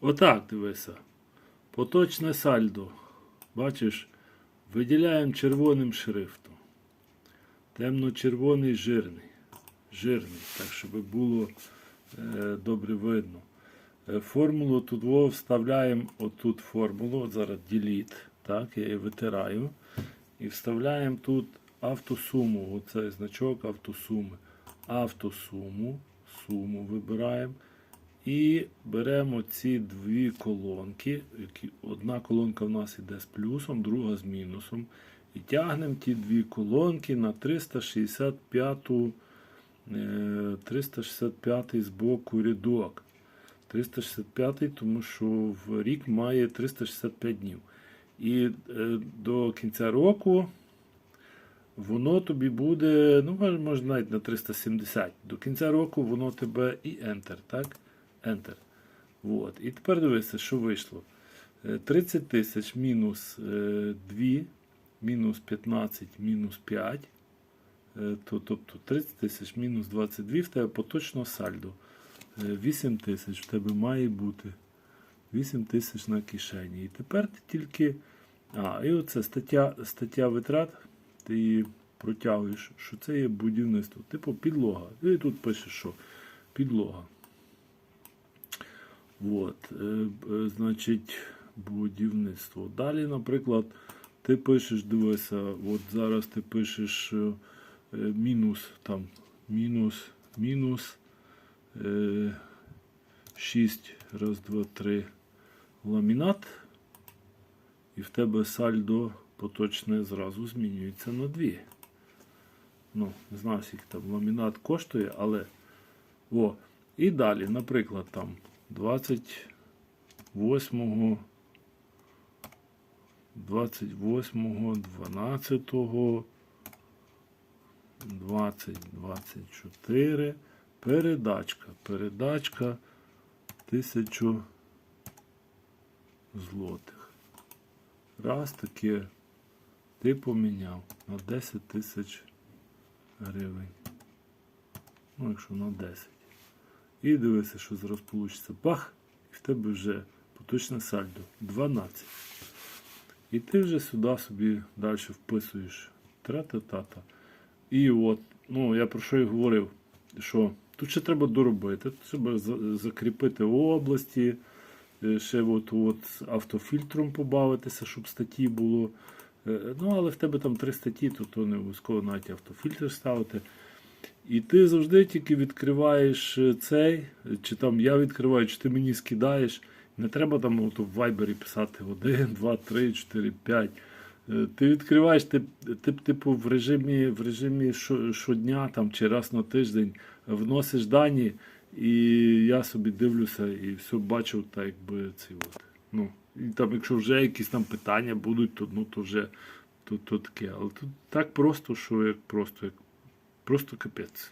Отак дивися. Поточне сальдо. Бачиш, виділяємо червоним шрифтом. Темно-червоний жирний. Жирний, так, щоб було е, добре видно. Е, Формулу тут вставляємо отут формулу, от зараз delete, так, я її витираю. І вставляємо тут автосуму, оцей значок автосуми. Автосуму, суму вибираємо. І беремо ці дві колонки. Одна колонка в нас іде з плюсом, друга з мінусом. І тягнемо ті дві колонки на 365, е, 365 з боку рядок. 365, тому що в рік має 365 днів. І е, до кінця року воно тобі буде, ну, може навіть на 370. До кінця року воно тебе і Enter, так? Enter. Вот. І тепер дивися, що вийшло. Е, 30 тисяч мінус е, 2, мінус 15, мінус 5. Е, то- Тобто 30 тисяч мінус 22 в тебе поточно сальдо. Е, 8 тисяч в тебе має бути. 8 тисяч на кишені. І тепер ти тільки. А, і оце стаття, стаття витрат. Ти її протягуєш, що це є будівництво. Типу підлога. І тут пишеш, що підлога. От, е, е, значить, будівництво. Далі, наприклад, ти пишеш, дивися, от зараз ти пишеш е, мінус там, мінус, мінус е, 6, раз, два, три ламінат, і в тебе сальдо поточне зразу змінюється на 2. Ну, не знаю, скільки там ламінат коштує, але. О, і далі, наприклад, там 28, 28, 12, 20, 24, передачка. Передачка 1000 злотих. Раз таке ти поміняв на 10 тисяч гривень. Ну, якщо на 10. І дивися, що зараз вийде. Бах! І в тебе вже поточне сальдо 12. І ти вже сюди собі далі вписуєш тра-та-та-та. І от, ну я про що і говорив, що тут ще треба доробити, тут треба закріпити області, е, ще от, от автофільтром побавитися, щоб статті було. Е, Ну, але в тебе там три статті, то, то не обов'язково навіть автофільтр ставити. І ти завжди тільки відкриваєш е, цей, е, чи там я відкриваю, чи ти мені скидаєш. Не треба там от, в Viber писати 1, 2, 3, 4, 5. Е, Ти відкриваєш, ти, ти типу, в режимі, в режимі щодня там, чи раз на тиждень вносиш дані, і я собі дивлюся і все бачу, так якби ці от. Ну, і там, якщо вже якісь там питання будуть, то, ну, то вже то, то таке. Але тут так просто, що як просто, як просто капець.